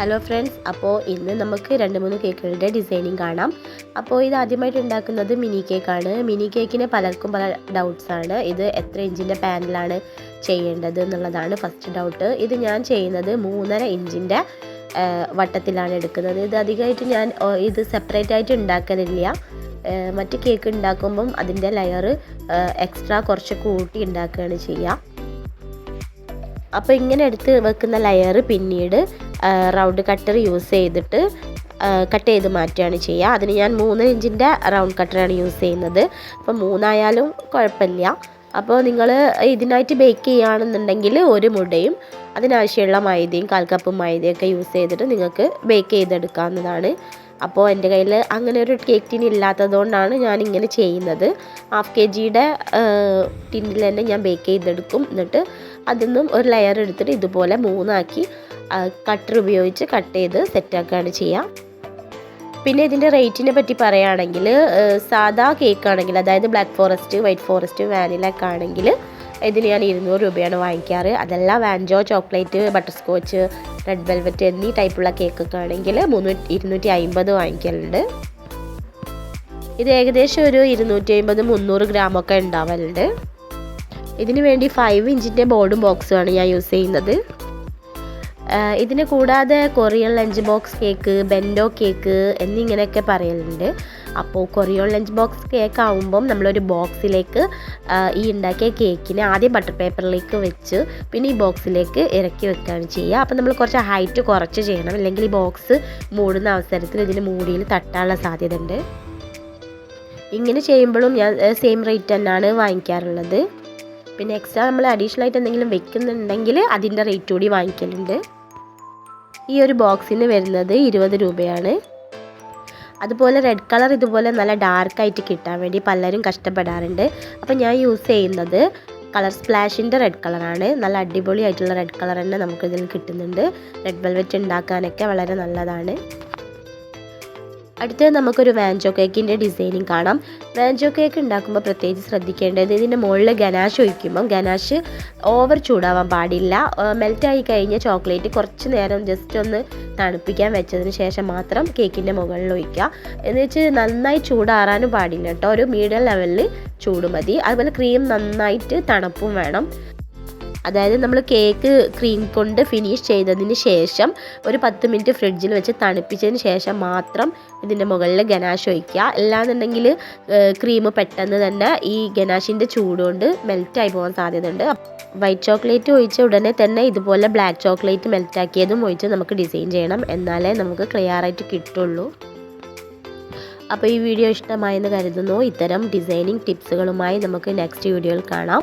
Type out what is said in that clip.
Hello friends അപ്പോൾ ഇന്ന് നമുക്ക് രണ്ട് മൂന്ന് കേക്കുകളുടെ ഡിസൈനിങ് കാണാം. അപ്പോൾ ഇത് ആദ്യമായിട്ട് ഉണ്ടാക്കുന്നത് മിനി കേക്കാണ് മിനി കേക്കിന് പലർക്കും പല ഡൗട്ട്സാണ് ഇത് എത്ര ഇഞ്ചിന്റെ പാനിലാണ് ചെയ്യേണ്ടത് എന്നുള്ളതാണ് ഫസ്റ്റ് ഡൗട്ട് ഇത് ഞാൻ ചെയ്യുന്നത് മൂന്നര ഇഞ്ചിന്റെ വട്ടത്തിലാണ് എടുക്കുന്നത്. ഇത് അധികമായിട്ട് ഞാൻ ഇത് സെപ്പറേറ്റ് ആയിട്ട് ഉണ്ടാക്കലില്ല. മറ്റ് കേക്ക് ഉണ്ടാക്കുമ്പം അതിന്റെ ലെയർ എക്സ്ട്രാ കുറച്ച് കൂട്ടി ഉണ്ടാക്കുകയാണ് ചെയ്യുക. അപ്പോൾ ഇങ്ങനെ എടുത്ത് വെക്കുന്ന ലെയർ പിന്നീട് റൗണ്ട് കട്ടർ യൂസ് ചെയ്തിട്ട് കട്ട് ചെയ്ത് മാറ്റുകയാണ് ചെയ്യുക. അതിന് ഞാൻ മൂന്ന് ഇഞ്ചിന്റെ റൗണ്ട് കട്ടറാണ് യൂസ് ചെയ്യുന്നത്. അപ്പോൾ മൂന്നായാലും കുഴപ്പമില്ല. അപ്പോൾ നിങ്ങൾ ഇതിനായിട്ട് ബേക്ക് ചെയ്യുകയാണെന്നുണ്ടെങ്കിൽ ഒരു മുടയും അതിനാവശ്യമുള്ള മൈദയും കാൽ കപ്പ് മൈദയൊക്കെ യൂസ് ചെയ്തിട്ട് നിങ്ങൾക്ക് ബേക്ക് ചെയ്തെടുക്കാവുന്നതാണ്. അപ്പോൾ എന്റെ കയ്യിൽ അങ്ങനെ ഒരു കേക്ക് ടിൻ ഇല്ലാത്തതുകൊണ്ടാണ് ഞാൻ ഇങ്ങനെ ചെയ്യുന്നത്. ഹാഫ് കെ ജിയുടെ ടിന്നിൽ തന്നെ ഞാൻ ബേക്ക് ചെയ്തെടുക്കും. എന്നിട്ട് അതിൽ നിന്നും ഒരു ലെയർ എടുത്തിട്ട് ഇതുപോലെ മൂന്നാക്കി കട്ടർ ഉപയോഗിച്ച് കട്ട് ചെയ്ത് സെറ്റാക്കുകയാണ് ചെയ്യുക. പിന്നെ ഇതിന്റെ റേറ്റിനെ പറ്റി പറയുകയാണെങ്കിൽ സാധാ കേക്ക് ആണെങ്കിൽ അതായത് black forest white forest vanilla ആണെങ്കിൽ ഇതിന് ഞാൻ ഇരുന്നൂറ് രൂപയാണ് വാങ്ങിക്കാറ്. അതല്ല വാൻജോ chocolate butterscotch red velvet എന്നീ ടൈപ്പുള്ള കേക്കൊക്കെ ആണെങ്കിൽ മുന്നൂറ്റി ഇരുന്നൂറ്റി അമ്പത് വാങ്ങിക്കലുണ്ട്. ഇത് ഏകദേശം ഒരു ഇരുന്നൂറ്റി അമ്പത് മുന്നൂറ് ഗ്രാമൊക്കെ ഉണ്ടാവലുണ്ട്. ഇതിന് വേണ്ടി ഫൈവ് ഇഞ്ചിന്റെ ബോർഡും ബോക്സുമാണ് ഞാൻ യൂസ് ചെയ്യുന്നത്. ഇതിന് കൂടാതെ Korean lunch box cake bento cake എന്നിങ്ങനെയൊക്കെ പറയലുണ്ട്. അപ്പോൾ കൊറിയൻ ലഞ്ച് ബോക്സ് കേക്ക് ആവുമ്പം നമ്മളൊരു ബോക്സിലേക്ക് ഈ ഉണ്ടാക്കിയ കേക്കിനെ ആദ്യം ബട്ടർ പേപ്പറിലേക്ക് വെച്ച് പിന്നെ ഈ ബോക്സിലേക്ക് ഇറക്കി വെക്കുകയാണ് ചെയ്യുക. അപ്പോൾ നമ്മൾ കുറച്ച് ഹൈറ്റ് കുറച്ച് ചെയ്യണം. അല്ലെങ്കിൽ ഈ ബോക്സ് മൂടുന്ന അവസരത്തിൽ ഇതിന് മൂടിയിൽ തട്ടാനുള്ള സാധ്യത ഉണ്ട് ഇങ്ങനെ ചെയ്യുമ്പോഴും ഞാൻ സെയിം റേറ്റ് തന്നെയാണ് വാങ്ങിക്കാറുള്ളത്. പിന്നെ എക്സ്ട്രാ നമ്മൾ അഡീഷണൽ ആയിട്ട് എന്തെങ്കിലും വെക്കുന്നുണ്ടെങ്കിൽ അതിന്റെ റേറ്റ് കൂടി വാങ്ങിക്കലുണ്ട്. ഈ ഒരു ബോക്സിന് വരുന്നത് ഇരുപത് രൂപയാണ്. അതുപോലെ റെഡ് കളർ ഇതുപോലെ നല്ല ഡാർക്കായിട്ട് കിട്ടാൻ വേണ്ടി പലരും കഷ്ടപ്പെടാറുണ്ട്. അപ്പോൾ ഞാൻ യൂസ് ചെയ്യുന്നത് കളർ സ്പ്ലാഷിന്റെ റെഡ് കളറാണ് നല്ല അടിപൊളിയായിട്ടുള്ള റെഡ് കളർ തന്നെ നമുക്കിതിൽ കിട്ടുന്നുണ്ട്. റെഡ് വെൽവെറ്റ് ഉണ്ടാക്കാനൊക്കെ വളരെ നല്ലതാണ്. അടുത്തത് നമുക്കൊരു വാൻജോ കേക്കിന്റെ ഡിസൈനിങ് കാണാം. വാൻജോ കേക്ക് ഉണ്ടാക്കുമ്പോൾ പ്രത്യേകിച്ച് ശ്രദ്ധിക്കേണ്ടത് ഇതിന്റെ മുകളിൽ ഗനാഷ് ഒഴിക്കുമ്പം ഗനാഷ് ഓവർ ചൂടാവാൻ പാടില്ല. മെൽറ്റായി കഴിഞ്ഞ ചോക്ലേറ്റ് കുറച്ച് നേരം ജസ്റ്റ് ഒന്ന് തണുപ്പിക്കാൻ വെച്ചതിന് ശേഷം മാത്രം കേക്കിന്റെ മുകളിൽ ഒഴിക്കുക. എന്ന് വെച്ച് നന്നായി ചൂടാറാനും പാടില്ല കേട്ടോ ഒരു മീഡിയം ലെവലിൽ ചൂട് മതി. അതുപോലെ ക്രീം നന്നായിട്ട് തണുപ്പും വേണം. അതായത് നമ്മൾ കേക്ക് ക്രീം കൊണ്ട് ഫിനിഷ് ചെയ്തതിന് ശേഷം ഒരു പത്ത് മിനിറ്റ് ഫ്രിഡ്ജിൽ വെച്ച് തണുപ്പിച്ചതിന് ശേഷം മാത്രം ഇതിന്റെ മുകളിൽ ഗനാഷ് ഒഴിക്കുക. അല്ലാന്നുണ്ടെങ്കിൽ ക്രീം പെട്ടെന്ന് തന്നെ ഈ ഗനാഷിന്റെ ചൂടുകൊണ്ട് മെൽറ്റായി പോകാൻ സാധ്യതയുണ്ട്. വൈറ്റ് ചോക്ലേറ്റ് ഒഴിച്ച ഉടനെ തന്നെ ഇതുപോലെ ബ്ലാക്ക് ചോക്ലേറ്റ് മെൽറ്റാക്കിയതും ഒഴിച്ച് നമുക്ക് ഡിസൈൻ ചെയ്യണം. എന്നാലേ നമുക്ക് ക്ലിയർ ആയിട്ട് കിട്ടുള്ളൂ. അപ്പോൾ ഈ വീഡിയോ ഇഷ്ടമായെന്ന് കരുതുന്നു. ഇത്തരം ഡിസൈനിങ് ടിപ്സുകളുമായി നമുക്ക് നെക്സ്റ്റ് വീഡിയോയിൽ കാണാം.